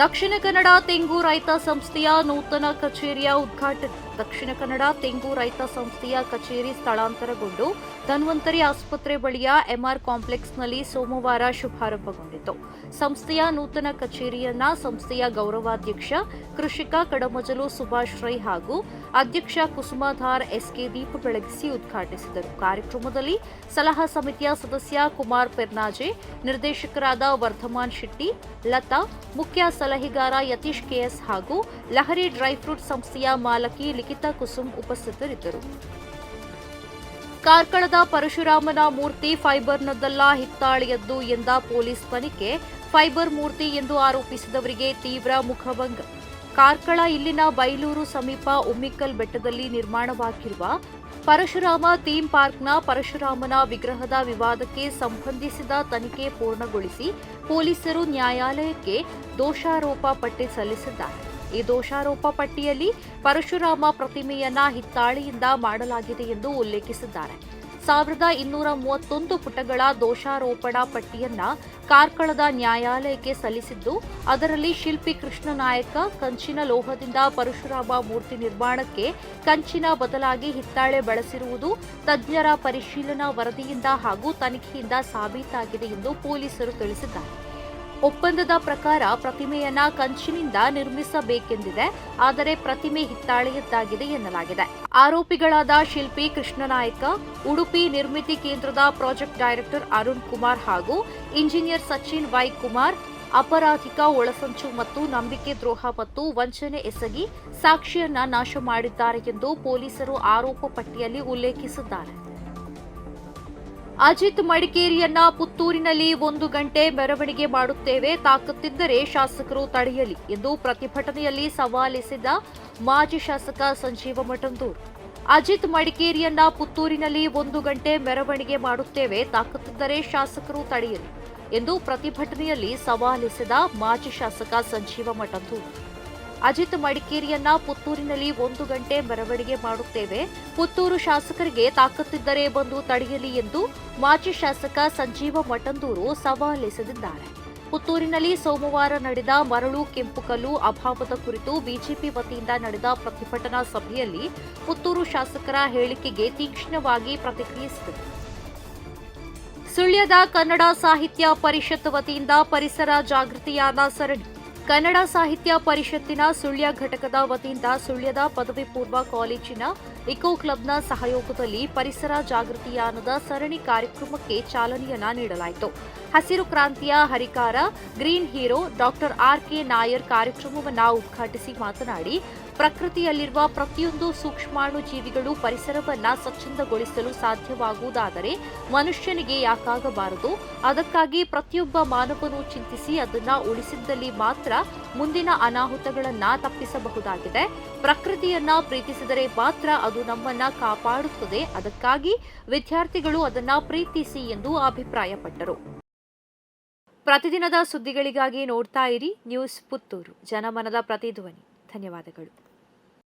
ದಕ್ಷಿಣ ಕನ್ನಡ ತೆಂಗು ರೈತ ಸಂಸ್ಥೆಯ ನೂತನ ಕಚೇರಿಯ ಉದ್ಘಾಟನೆ ದಕ್ಷಿಣ ಕನ್ನಡ ತೆಂಗು ರೈತ ಸಂಸ್ಥೆಯ ಕಚೇರಿ ಸ್ಥಳಾಂತರಗೊಂಡು ಧನ್ವಂತರಿ ಆಸ್ಪತ್ರೆ ಬಳಿಯ ಎಂಆರ್ ಕಾಂಪ್ಲೆಕ್ಸ್ನಲ್ಲಿ ಸೋಮವಾರ ಶುಭಾರಂಭಗೊಂಡಿತು. ಸಂಸ್ಥೆಯ ನೂತನ ಕಚೇರಿಯನ್ನ ಸಂಸ್ಥೆಯ ಗೌರವಾಧ್ಯಕ್ಷ, ಕೃಷಿಕ ಕಡಮಜಲು ಸುಭಾಷ್ ರೈ ಹಾಗೂ ಅಧ್ಯಕ್ಷ ಕುಸುಮಾಧಾರ್ ಎಸ್ಕೆ ದೀಪ ಬೆಳಗಿಸಿ ಉದ್ಘಾಟಿಸಿದರು. ಕಾರ್ಯಕ್ರಮದಲ್ಲಿ ಸಲಹಾ ಸಮಿತಿಯ ಸದಸ್ಯ ಕುಮಾರ್ ಪೆರ್ನಾಜೆ, ನಿರ್ದೇಶಕರಾದ ವರ್ಧಮಾನ್ ಶೆಟ್ಟಿ, ಲತಾ, ಮುಖ್ಯ ಸಲಹೆಗಾರ ಯತೀಶ್ ಕೆಎಸ್ ಹಾಗೂ ಲಹರಿ ಡ್ರೈ ಫ್ರೂಟ್ ಸಂಸ್ಥೆಯ ಮಾಲಕಿ ಲಿಖಿತಾ ಕುಸುಮ್ ಉಪಸ್ಥಿತರಿದ್ದರು. ಕಾರ್ಕಳದ ಪರಶುರಾಮನ ಮೂರ್ತಿ ಫೈಬರ್ನದ್ದಲ್ಲ ಹಿತ್ತಾಳೆಯದ್ದು ಎಂದ ಪೊಲೀಸ್ ತನಿಖೆ, ಫೈಬರ್ ಮೂರ್ತಿ ಎಂದು ಆರೋಪಿಸಿದವರಿಗೆ ತೀವ್ರ ಮುಖಭಂಗ. ಕಾರ್ಕಳ ಇಲ್ಲಿನ ಬೈಲೂರು ಸಮೀಪ ಉಮ್ಮಿಕಲ್ ಬೆಟ್ಟದಲ್ಲಿ ನಿರ್ಮಾಣವಾಗಿರುವ ಪರಶುರಾಮ ಥೀಮ್ ಪಾರ್ಕ್ನ ಪರಶುರಾಮನ ವಿಗ್ರಹದ ವಿವಾದಕ್ಕೆ ಸಂಬಂಧಿಸಿದ ತನಿಖೆ ಪೂರ್ಣಗೊಳಿಸಿ ಪೊಲೀಸರು ನ್ಯಾಯಾಲಯಕ್ಕೆ ದೋಷಾರೋಪ ಪಟ್ಟಿ ಸಲ್ಲಿಸಿದ್ದಾರೆ. ಈ ದೋಷಾರೋಪ ಪಟ್ಟಿಯಲ್ಲಿ ಪರಶುರಾಮ ಪ್ರತಿಮೆಯನ್ನ ಹಿತ್ತಾಳೆಯಿಂದ ಮಾಡಲಾಗಿದೆ ಎಂದು ಉಲ್ಲೇಖಿಸಿದ್ದಾರೆ. ಸಾವಿರದ ಇನ್ನೂರ ಮೂವತ್ತೊಂದು ಪುಟಗಳ ದೋಷಾರೋಪಣಾ ಪಟ್ಟಿಯನ್ನ ಕಾರ್ಕಳದ ನ್ಯಾಯಾಲಯಕ್ಕೆ ಸಲ್ಲಿಸಿದ್ದು, ಅದರಲ್ಲಿ ಶಿಲ್ಪಿ ಕೃಷ್ಣನಾಯಕ ಕಂಚಿನ ಲೋಹದಿಂದ ಪರಶುರಾಮ ಮೂರ್ತಿ ನಿರ್ಮಾಣಕ್ಕೆ ಕಂಚಿನ ಬದಲಾಗಿ ಹಿತ್ತಾಳೆ ಬಳಸಿರುವುದು ತಜ್ಞರ ಪರಿಶೀಲನಾ ವರದಿಯಿಂದ ಹಾಗೂ ತನಿಖೆಯಿಂದ ಸಾಬೀತಾಗಿದೆ ಎಂದು ಪೊಲೀಸರು ತಿಳಿಸಿದ್ದಾರೆ. ಒಪ್ಪಂದದ ಪ್ರಕಾರ ಪ್ರತಿಮೆಯನ್ನ ಕಂಚಿನಿಂದ ನಿರ್ಮಿಸಬೇಕೆಂದಿದೆ, ಆದರೆ ಪ್ರತಿಮೆ ಹಿತ್ತಾಳೆಯದ್ದಾಗಿದೆ ಎನ್ನಲಾಗಿದೆ. ಆರೋಪಿಗಳಾದ ಶಿಲ್ಪಿ ಕೃಷ್ಣನಾಯಕ, ಉಡುಪಿ ನಿರ್ಮಿತಿ ಕೇಂದ್ರದ ಪ್ರಾಜೆಕ್ಟ್ ಡೈರೆಕ್ಟರ್ ಅರುಣ್ ಕುಮಾರ್ ಹಾಗೂ ಇಂಜಿನಿಯರ್ ಸಚಿನ್ ವೈ ಕುಮಾರ್, ಅಪರಾಧಿಕ ಒಳಸಂಚು ಮತ್ತು ನಂಬಿಕೆ ದ್ರೋಹ ಮತ್ತು ವಂಚನೆ ಎಸಗಿ ಸಾಕ್ಷಿಯನ್ನ ನಾಶ ಮಾಡಿದ್ದಾರೆ ಎಂದು ಪೊಲೀಸರು ಆರೋಪ ಪಟ್ಟಿಯಲ್ಲಿ ಉಲ್ಲೇಖಿಸಿದ್ದಾರೆ. ಅಜಿತ್ ಮಡಿಕೇರಿಯನ್ನ ಪುತ್ತೂರಿನಲ್ಲಿ ಒಂದು ಗಂಟೆ ಮೆರವಣಿಗೆ ಮಾಡುತ್ತೇವೆ ತಾಕತ್ತಿದ್ದರೆ ಶಾಸಕರು ತಡೆಯಲಿ ಎಂದು ಪ್ರತಿಭಟನೆಯಲ್ಲಿ ಸವಾಲಿಸಿದ ಮಾಜಿ ಶಾಸಕ ಸಂಜೀವ ಮಠಂದೂರ್. ಅಜಿತ್ ಮಡಿಕೇರಿಯನ್ನ ಪುತ್ತೂರಿನಲ್ಲಿ ಒಂದು ಗಂಟೆ ಮೆರವಣಿಗೆ ಮಾಡುತ್ತೇವೆ ತಾಕತ್ತಿದ್ದರೆ ಶಾಸಕರು ತಡೆಯಲಿ ಎಂದು ಪ್ರತಿಭಟನೆಯಲ್ಲಿ ಸವಾಲಿಸಿದ ಮಾಜಿ ಶಾಸಕ ಸಂಜೀವ ಮಠಂದೂರ್. ಅಜಿತ್ ಮಡಿಕೇರಿಯನ್ನ ಪುತ್ತೂರಿನಲ್ಲಿ ಒಂದು ಗಂಟೆ ಮೆರವಣಿಗೆ ಮಾಡುತ್ತೇವೆ. ಪುತ್ತೂರು ಶಾಸಕರಿಗೆ ತಾಕತ್ತಿದ್ದರೆ ಬಂದು ತಡೆಯಲಿ ಎಂದು ಮಾಜಿ ಶಾಸಕ ಸಂಜೀವ ಮಠಂದೂರು ಸವಾಲೆಸೆದಿದ್ದಾರೆ. ಪುತ್ತೂರಿನಲ್ಲಿ ಸೋಮವಾರ ನಡೆದ ಮರಳು ಕೆಂಪುಕಲ್ಲು ಅಭಾವದ ಕುರಿತು ಬಿಜೆಪಿ ವತಿಯಿಂದ ನಡೆದ ಪ್ರತಿಭಟನಾ ಸಭೆಯಲ್ಲಿ ಪುತ್ತೂರು ಶಾಸಕರ ಹೇಳಿಕೆಗೆ ತೀಕ್ಷ್ಣವಾಗಿ ಪ್ರತಿಕ್ರಿಯಿಸಿದರು. ಸುಳ್ಯದ ಕನ್ನಡ ಸಾಹಿತ್ಯ ಪರಿಷತ್ ವತಿಯಿಂದ ಪರಿಸರ ಜಾಗೃತಿಯಾದ ಸರಣಿ ಕನ್ನಡ ಸಾಹಿತ್ಯ ಪರಿಷತ್ತಿನ ಸುಳ್ಯ ಘಟಕದ ವತಿಯಿಂದ ಸುಳ್ಯದ ಪದವಿ ಪೂರ್ವ ಕಾಲೇಜಿನ ಇಕೋ ಕ್ಲಬ್ನ ಸಹಯೋಗದಲ್ಲಿ ಪರಿಸರ ಜಾಗೃತಿಯಾನದ ಸರಣಿ ಕಾರ್ಯಕ್ರಮಕ್ಕೆ ಚಾಲನೆಯನ್ನ ನೀಡಲಾಯಿತು. ಹಸಿರು ಕ್ರಾಂತಿಯ ಹರಿಕಾರ, green hero doctor R K Nair ಕಾರ್ಯಕ್ರಮವನ್ನು ಉದ್ಘಾಟಿಸಿ ಮಾತನಾಡಿ ಪ್ರಕೃತಿಯಲ್ಲಿರುವ ಪ್ರತಿಯೊಂದು ಸೂಕ್ಷ್ಮಾಣು ಜೀವಿಗಳು ಪರಿಸರವನ್ನ ಸ್ವಚ್ಛಂದಗೊಳಿಸಲು ಸಾಧ್ಯವಾಗುವುದಾದರೆ ಮನುಷ್ಯನಿಗೆ ಯಾಕಾಗಬಾರದು? ಅದಕ್ಕಾಗಿ ಪ್ರತಿಯೊಬ್ಬ ಮಾನವನು ಚಿಂತಿಸಿ ಅದನ್ನ ಉಳಿಸಿದ್ದಲ್ಲಿ ಮಾತ್ರ ಮುಂದಿನ ಅನಾಹುತಗಳನ್ನ ತಪ್ಪಿಸಬಹುದಾಗಿದೆ. ಪ್ರಕೃತಿಯನ್ನ ಪ್ರೀತಿಸಿದರೆ ಮಾತ್ರ ಅದು ನಮ್ಮನ್ನ ಕಾಪಾಡುತ್ತದೆ. ಅದಕ್ಕಾಗಿ ವಿದ್ಯಾರ್ಥಿಗಳು ಅದನ್ನ ಪ್ರೀತಿಸಿ ಎಂದು ಅಭಿಪ್ರಾಯಪಟ್ಟರು. ಪ್ರತಿದಿನದ ಸುದ್ದಿಗಳಿಗಾಗಿ ನೋಡ್ತಾ ಇರಿ. ನ್ಯೂಸ್ ಪುತ್ತೂರು. ಜನಮನದ ಪ್ರತಿಧ್ವನಿ. ಧನ್ಯವಾದಗಳು.